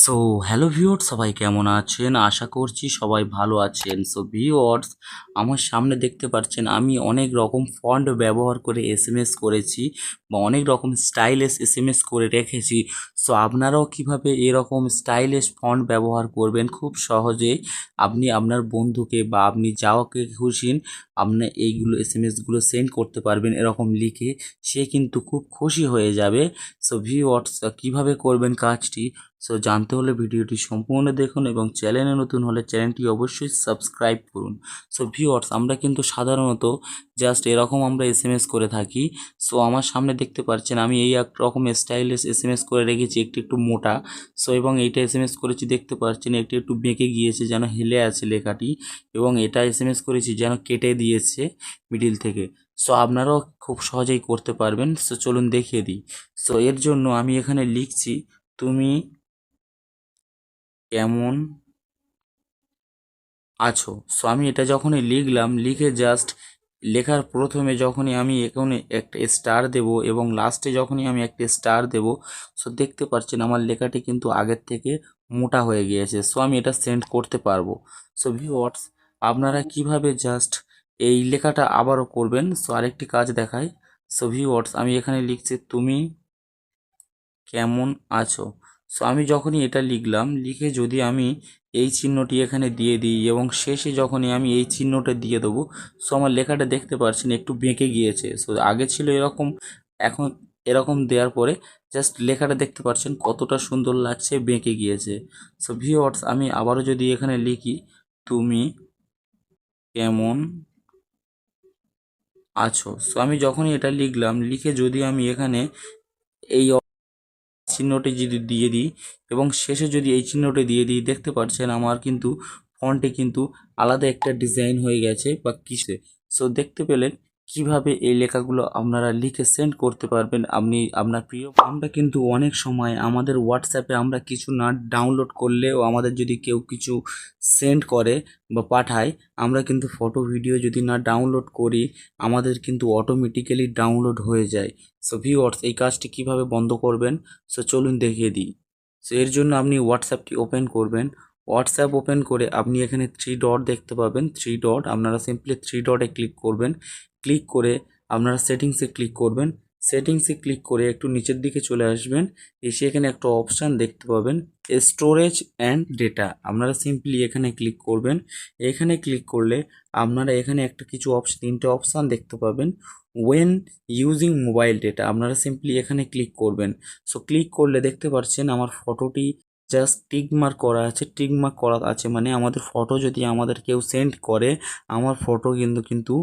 So hello viewers সবাই কেমন আছেন? আশা করছি সবাই ভালো আছেন। সো ভিউয়ার্স আমার সামনে দেখতে পাচ্ছেন, আমি অনেক রকম ফন্ট ব্যবহার করে এসএমএস করেছি বা অনেক রকম স্টাইলিশ এসএমএস করে রেখেছি। সো আপনারাও কীভাবে এরকম স্টাইলিশ ফন্ট ব্যবহার করবেন? খুব সহজেই আপনি আপনার বন্ধুকে বা আপনি যাওয়াকে খুশি আপনি এইগুলো এসএমএসগুলো সেন্ড করতে পারবেন এরকম লিখে, সে কিন্তু খুব খুশি হয়ে যাবে। সো ভিউয়ার্স কীভাবে করবেন কাজটি? সো জানতে হলে ভিডিওটি সম্পূর্ণ দেখুন এবং চ্যানেলে নতুন হলে চ্যানেলটি অবশ্যই সাবস্ক্রাইব করুন। সো ভিউয়ার্স আমরা কিন্তু সাধারণত জাস্ট এরকম আমরা এস এম এস করে থাকি। সো আমার সামনে দেখতে পাচ্ছেন, আমি এই এক রকম স্টাইলিশ এস এম এস করে রেখেছি, একটু একটু মোটা। সো এবং এইটা এস এম এস করেছি, দেখতে পাচ্ছেন, একটু একটু বেঁকে গিয়েছে, যেন হেলে আছে লেখাটি। এবং এটা এস এম এস করেছি, যেন কেটে দিয়েছে মিডিল থেকে। সো আপনারাও খুব সহজেই করতে পারবেন। সো চলুন দেখিয়ে দিই। সো এর জন্য আমি এখানে লিখছি, তুমি কেমন আছো? সো আমি এটা যখনই লিখলাম, লিখে জাস্ট লেখার প্রথমে যখনই আমি এখানে একটা স্টার দেব এবং লাস্টে যখনই আমি একটা স্টার দেব সো দেখতে পাচ্ছেন আমার লেখাটি কিন্তু আগের থেকে মোটা হয়ে গিয়েছে। সো আমি এটা সেন্ড করতে পারব। সো ভিওয়ার্স আপনারা কীভাবে জাস্ট এই লেখাটা আবারও করবেন। সো আরেকটি কাজ দেখাই। সো ভিওয়ার্স আমি এখানে লিখছি, তুমি কেমন আছো? সো আমি যখনই এটা লিখলাম, লিখে যদি আমি এই চিহ্নটি এখানে দিয়ে দিই এবং শেষে যখনই আমি এই চিহ্নটা দিয়ে দেবো সো আমার লেখাটা দেখতে পাচ্ছেন, একটু বেঁকে গিয়েছে। সো আগে ছিল এরকম, এখন এরকম দেওয়ার পরে জাস্ট লেখাটা দেখতে পাচ্ছেন কতটা সুন্দর লাগছে, বেঁকে গিয়েছে। সো ভিওয়ার্স আমি আবারও যদি এখানে লিখি, তুমি কেমন আছো। সো আমি যখনই এটা লিখলাম, লিখে যদি আমি এখানে এই চিহ্নটি যদি দিয়ে দিই এবং শেষে যদি এই চিহ্নটি দিয়ে দিই, দেখতে পাচ্ছেন আমার কিন্তু ফন্টে কিন্তু আলাদা একটা ডিজাইন হয়ে গেছে বা কিসে সো দেখতে পেলেন কীভাবে এই লেখাগুলো আপনারা লিখে সেন্ড করতে পারবেন? আপনি, আপনার প্রিয় আমরা কিন্তু অনেক সময় আমাদের হোয়াটসঅ্যাপে আমরা কিছু না ডাউনলোড করলেও আমাদের যদি কেউ কিছু সেন্ড করে বা পাঠায়, আমরা কিন্তু ফটো ভিডিও যদি না ডাউনলোড করি, আমাদের কিন্তু অটোমেটিক্যালি ডাউনলোড হয়ে যায়। সো ভিওয়ার্স এই কাজটি কীভাবে বন্ধ করবেন? সো চলুন দেখিয়ে দিই। সো এর জন্য আপনি হোয়াটসঅ্যাপটি ওপেন করবেন। হোয়াটসঅ্যাপ ওপেন করে আপনি এখানে থ্রি ডট দেখতে পাবেন। থ্রি ডট আপনারা সিম্পলি থ্রি ডটে ক্লিক করবেন। ক্লিক করে আপনারা সেটিংসে ক্লিক করবেন। সেটিংসে ক্লিক করে একটু নিচের দিকে চলে আসবেন। এসে এখানে একটা অপশান দেখতে পাবেন স্টোরেজ অ্যান্ড ডেটা আপনারা সিম্পলি এখানে ক্লিক করবেন। এখানে ক্লিক করলে আপনারা এখানে একটা কিছু অপশান তিনটে অপশান দেখতে পাবেন। ওয়েন ইউজিং মোবাইল ডেটা আপনারা সিম্পলি এখানে ক্লিক করবেন। সো ক্লিক করলে দেখতে পাচ্ছেন আমার ফটোটি জাস্ট টিক মার্ক করা আছে টিক মার্ক করা আছে মানে আমাদের ফটো যদি আমাদের কেউ সেন্ড করে, আমার ফটো কিন্তু কিন্তু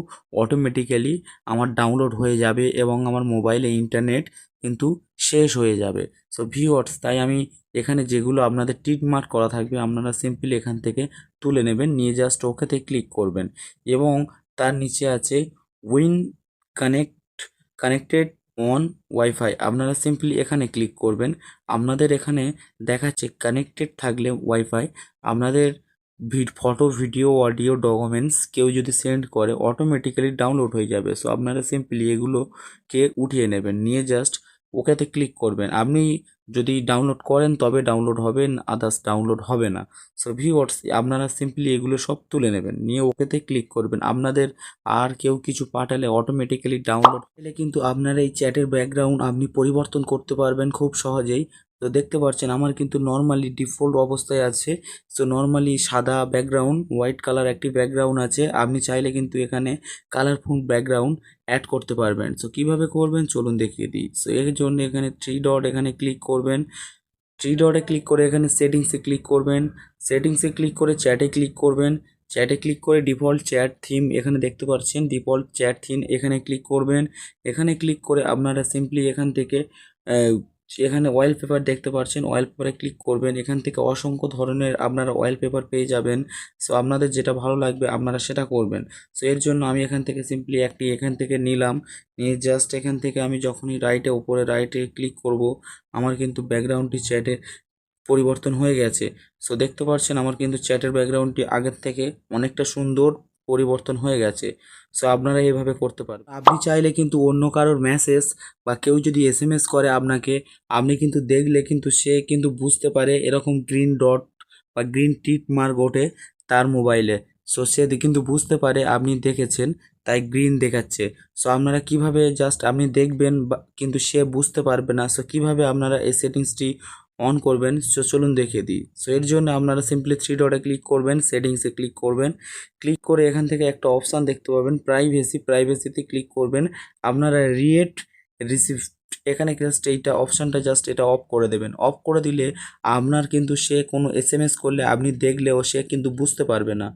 অটোমেটিক্যালি আমার ডাউনলোড হয়ে যাবে এবং আমার মোবাইলে ইন্টারনেট কিন্তু শেষ হয়ে যাবে। সো ভিওয়ার্স তাই আমি এখানে যেগুলো আপনাদের টিক মার্ক করা থাকবে, আপনারা সিম্পলি এখান থেকে তুলে নেবেন, নিয়ে জাস্ট ওকেতে ক্লিক করবেন। এবং তার নিচে আছে win connect connected on wifi আপনারা সিম্পলি এখানে ক্লিক করবেন। আপনাদের এখানে দেখাচ্ছে কানেক্টেড থাকলে ওয়াইফাই আপনাদের ভিড ফটো ভিডিও অডিও ডকুমেন্টস কেউ যদি সেন্ড করে অটোমেটিক্যালি ডাউনলোড হয়ে যাবে। সো আপনারা সিম্পলি এগুলোকে উঠিয়ে নেবেন। নিয়ে জাস্ট ওকেতে ক্লিক করবেন। আপনি যদি ডাউনলোড করেন, তবে ডাউনলোড হবে আদার্স ডাউনলোড হবে না। সো ভিওয়ার্স আপনারা সিম্পলি এগুলো সব তুলে নেবেন। নিয়ে ওকেতে ক্লিক করবেন। আপনাদের আর কেউ কিছু পাঠালে অটোমেটিক্যালি ডাউনলোড হলে কিন্তু আপনার এই চ্যাটের ব্যাকগ্রাউন্ড আপনি পরিবর্তন করতে পারবেন খুব সহজেই। তো দেখতে পাচ্ছেন আমার কিন্তু নর্মালি ডিফল্ট অবস্থায় আছে। সো নর্মালি সাদা ব্যাকগ্রাউন্ড হোয়াইট কালার একটি ব্যাকগ্রাউন্ড আছে। আপনি চাইলে কিন্তু এখানে কালারফুল ব্যাকগ্রাউন্ড অ্যাড করতে পারবেন। সো কীভাবে করবেন? চলুন দেখিয়ে দিই। সো এর জন্য এখানে থ্রি ডট এখানে ক্লিক করবেন। থ্রি ডটে ক্লিক করে এখানে সেটিংসে ক্লিক করবেন। সেটিংসে ক্লিক করে চ্যাটে ক্লিক করবেন। চ্যাটে ক্লিক করে ডিফল্ট চ্যাট থিম এখানে দেখতে পাচ্ছেন। ডিফল্ট চ্যাট থিম এখানে ক্লিক করবেন। এখানে ক্লিক করে আপনারা সিম্পলি এখান থেকে এখানে অয়েল পেপার দেখতে পাচ্ছেন অয়েল পেপারে ক্লিক করবেন। এখান থেকে অসংখ্য ধরনের আপনারা অয়েল পেপার পেয়ে যাবেন। সো আপনাদের যেটা ভালো লাগবে, আপনারা সেটা করবেন। সো এর জন্য আমি এখান থেকে সিম্পলি একটি এখান থেকে নিলাম। নিয়ে জাস্ট এখান থেকে আমি যখনই রাইটে ওপরে রাইটে ক্লিক করব, আমার কিন্তু ব্যাকগ্রাউন্ডটি চ্যাটে পরিবর্তন হয়ে গেছে। সো দেখতে পাচ্ছেন আমার কিন্তু চ্যাটের ব্যাকগ্রাউন্ডটি আগের থেকে অনেকটা সুন্দর। পরিবর্তন হয়ে গেছে। সো আপনারা এইভাবে করতে পারেন আপনি চাইলে কিন্তু অন্য কারোর মেসেজ বা কেউ যদি এস এম এস করে আপনাকে, আপনি কিন্তু দেখলে কিন্তু সে কিন্তু বুঝতে পারে এরকম গ্রিন ডট বা গ্রিন টিক মার্ক ওঠে তার মোবাইলে সো সে কিন্তু বুঝতে পারে আপনি দেখেছেন, তাই গ্রিন দেখাচ্ছে। সো আপনারা কীভাবে জাস্ট আপনি দেখবেন কিন্তু সে বুঝতে পারবে না। সো কীভাবে আপনারা এই সেটিংসটি অন করবেন সো চলুন দেখিয়ে দিই। সো এর জন্য আপনারা সিম্পলি থ্রি ডটে ক্লিক করবেন সেটিংসে ক্লিক করবেন। ক্লিক করে এখান থেকে একটা অপশান দেখতে পাবেন প্রাইভেসি প্রাইভেসিতে ক্লিক করবেন। আপনারা রিয়েট রিসিপ্ট এখানে জাস্ট এইটা অপশানটা জাস্ট এটা অফ করে দেবেন। অফ করে দিলে আপনার কিন্তু সে কোনো এস করলে আপনি দেখলেও সে কিন্তু বুঝতে পারবে না।